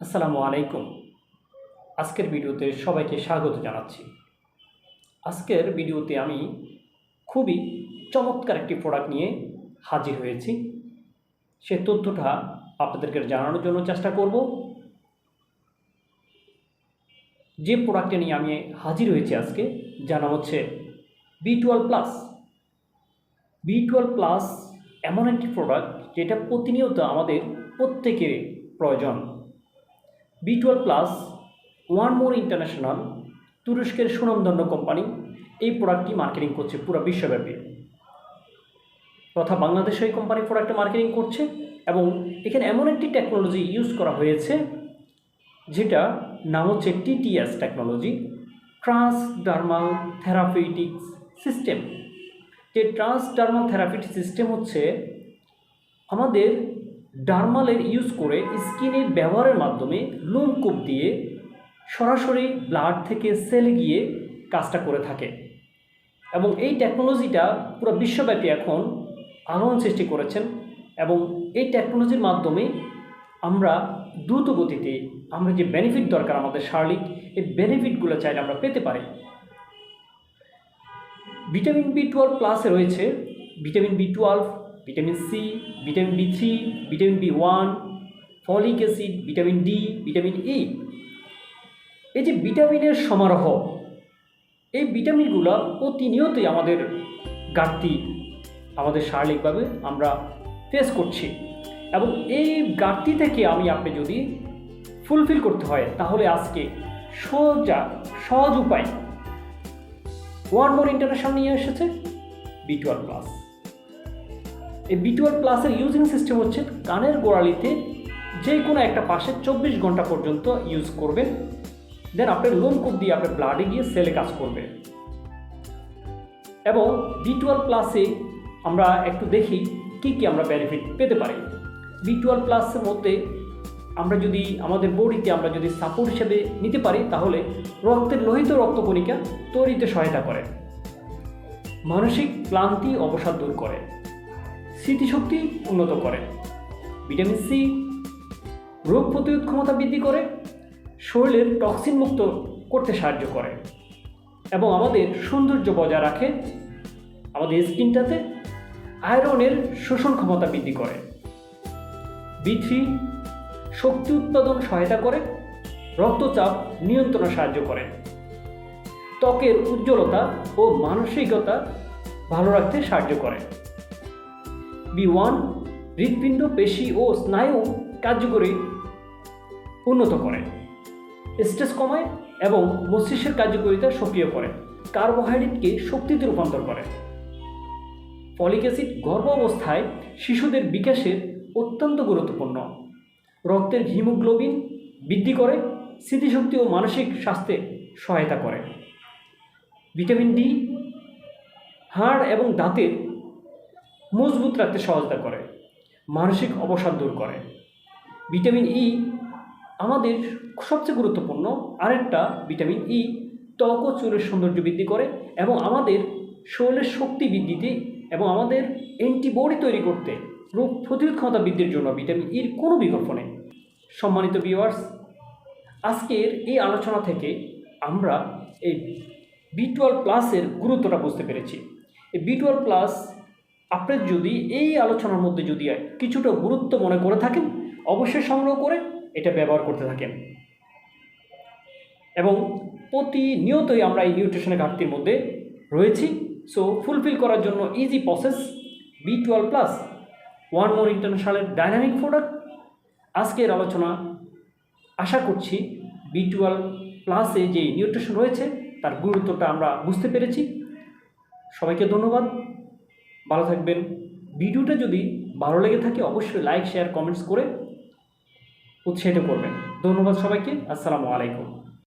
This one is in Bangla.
আসসালামু আলাইকুম। আজকের ভিডিওতে সবাইকে স্বাগত জানাচ্ছি। আজকের ভিডিওতে আমি খুবই চমৎকার একটি প্রোডাক্ট নিয়ে হাজির হয়েছি। সে তথ্যটা আপনাদেরকে জানানোর জন্য চেষ্টা করব। যে প্রোডাক্টটা নিয়ে আমি হাজির হয়েছি আজকে, যার নাম হচ্ছে B twelve plus B twelve plus এমন একটি প্রোডাক্ট যেটা প্রতিনিয়ত আমাদের প্রত্যেকের প্রয়োজন। B twelve plus one more international তুরস্কের সুনামধন্য কোম্পানি, এই প্রোডাক্টটি মার্কেটিং করছে পুরো বিশ্বব্যাপী। তথা বাংলাদেশে এই কোম্পানি প্রোডাক্টটা মার্কেটিং করছে এবং এখানে এমন একটি টেকনোলজি ইউজ করা হয়েছে, যেটা নাম হচ্ছে TTS technology transdermal therapeutics system যে ট্রান্সডার্মাল থেরাপিউটিক সিস্টেম হচ্ছে আমাদের ডার্মালের ইউজ করে স্কিনের ব্যবহারের মাধ্যমে লোম কূপ দিয়ে সরাসরি ব্লাড থেকে সেলে গিয়ে কাজটা করে থাকে। এবং এই টেকনোলজিটা পুরো বিশ্বব্যাপী এখন আলোড়ন সৃষ্টি করেছেন এবং এই টেকনোলজির মাধ্যমে আমরা দ্রুত গতিতে আমরা যে বেনিফিট দরকার আমাদের শারীরিক, এই বেনিফিটগুলো চাইলে আমরা পেতে পারি। ভিটামিন বি টুয়েলভ প্লাসে রয়েছে। Vitamin B twelve vitamin C, vitamin B three, vitamin B one, folic acid, vitamin D, vitamin E. এই যে ভিটামিনের সমারোহ, এই ভিটামিনগুলো প্রতিনিয়তই আমাদের ঘাটতি, আমাদের শারীরিকভাবে আমরা ফেস করছি। এবং এই ঘাটতি থেকে আমি আপনি যদি ফুলফিল করতে হয়, তাহলে আজকে সোজা, সহজ উপায়। ওয়ান মোর ইন্টারন্যাশনাল নিয়ে এসেছে বি টুয়েলভ প্লাস এই বি টুয়েলভ প্লাসের ইউজিং সিস্টেম হচ্ছে কানের গোড়ালিতে যে কোনো একটা পাশে চব্বিশ ঘণ্টা পর্যন্ত ইউজ করবেন দেন আপনার লোম কূপ দিয়ে আপনার ব্লাডে গিয়ে সেলে কাজ করবে। এবং বি টুয়েলভ প্লাসে আমরা একটু দেখি কী কী আমরা বেনিফিট পেতে পারি। বি টুয়েলভ প্লাসের মধ্যে আমরা যদি আমাদের বডিতে আমরা যদি সাপোর্ট হিসেবে নিতে পারি, তাহলে রক্তের লোহিত রক্তকণিকা তৈরিতে সহায়তা করে। মানসিক ক্লান্তি অবসাদ দূর করে। স্মৃতিশক্তি উন্নত করে। ভিটামিন সি, রোগ প্রতিরোধ ক্ষমতা বৃদ্ধি করে, শরীরের টক্সিন মুক্ত করতে সাহায্য করে এবং আমাদের সৌন্দর্য বজায় রাখে। আমাদের স্কিনটাতে আয়রনের শোষণ ক্ষমতা বৃদ্ধি করে। বি থ্রি, শক্তি উৎপাদন সহায়তা করে, রক্তচাপ নিয়ন্ত্রণে সাহায্য করে। ত্বকের উজ্জ্বলতা ও মানসিকতা ভালো রাখতে সাহায্য করে। বি ওয়ান হৃৎপিণ্ড, পেশি ও স্নায়ু কার্যকরী উন্নত করে। স্ট্রেস কমায় এবং মস্তিষ্কের কার্যকারিতা সক্রিয় করে। কার্বোহাইড্রেটকে শক্তিতে রূপান্তর করে। ফলিক অ্যাসিড গর্ভ অবস্থায় শিশুদের বিকাশের অত্যন্ত গুরুত্বপূর্ণ। রক্তের হিমোগ্লোবিন বৃদ্ধি করে, স্মৃতিশক্তি ও মানসিক স্বাস্থ্যে সহায়তা করে। ভিটামিন ডি, হাড় এবং দাঁতের মজবুত রাখতে সহায়তা করে, মানসিক অবসাদ দূর করে। ভিটামিন ই আমাদের সবচেয়ে গুরুত্বপূর্ণ। আরেকটা ভিটামিন ই ত্বক ও চুলের সৌন্দর্য বৃদ্ধি করে এবং আমাদের শরীরের শক্তি বৃদ্ধিতে এবং আমাদের অ্যান্টিবডি তৈরি করতে রোগ প্রতিরোধ ক্ষমতা বৃদ্ধির জন্য ভিটামিন ইর কোনো বিকল্প নেই। সম্মানিত ভিউয়ার্স আজকের এই আলোচনা থেকে আমরা এই বি টুয়েলভ প্লাসের গুরুত্বটা বুঝতে পেরেছি। এই বি টুয়েলভ প্লাস আপনার যদি এই আলোচনার মধ্যে যদি কিছুটা গুরুত্ব মনে করে থাকেন, অবশ্যই সংগ্রহ করে এটা ব্যবহার করতে থাকেন। এবং প্রতিনিয়তই আমরা এই নিউট্রিশনের ঘাটতির মধ্যে রয়েছি। সো ফুলফিল করার জন্য easy process B twelve plus one more ইন্টারন্যাশনালের dynamic product আজকের আলোচনা, আশা করছি বি টুয়েলভ প্লাসে যে নিউট্রিশন রয়েছে, তার গুরুত্বটা আমরা বুঝতে পেরেছি। সবাইকে ধন্যবাদ। ভালো থাকবেন। ভিডিওটা যদি ভালো লেগে থাকে, অবশ্যই লাইক শেয়ার কমেন্টস করে উৎসাহিত করবেন। ধন্যবাদ সবাইকে। আসসালামু আলাইকুম।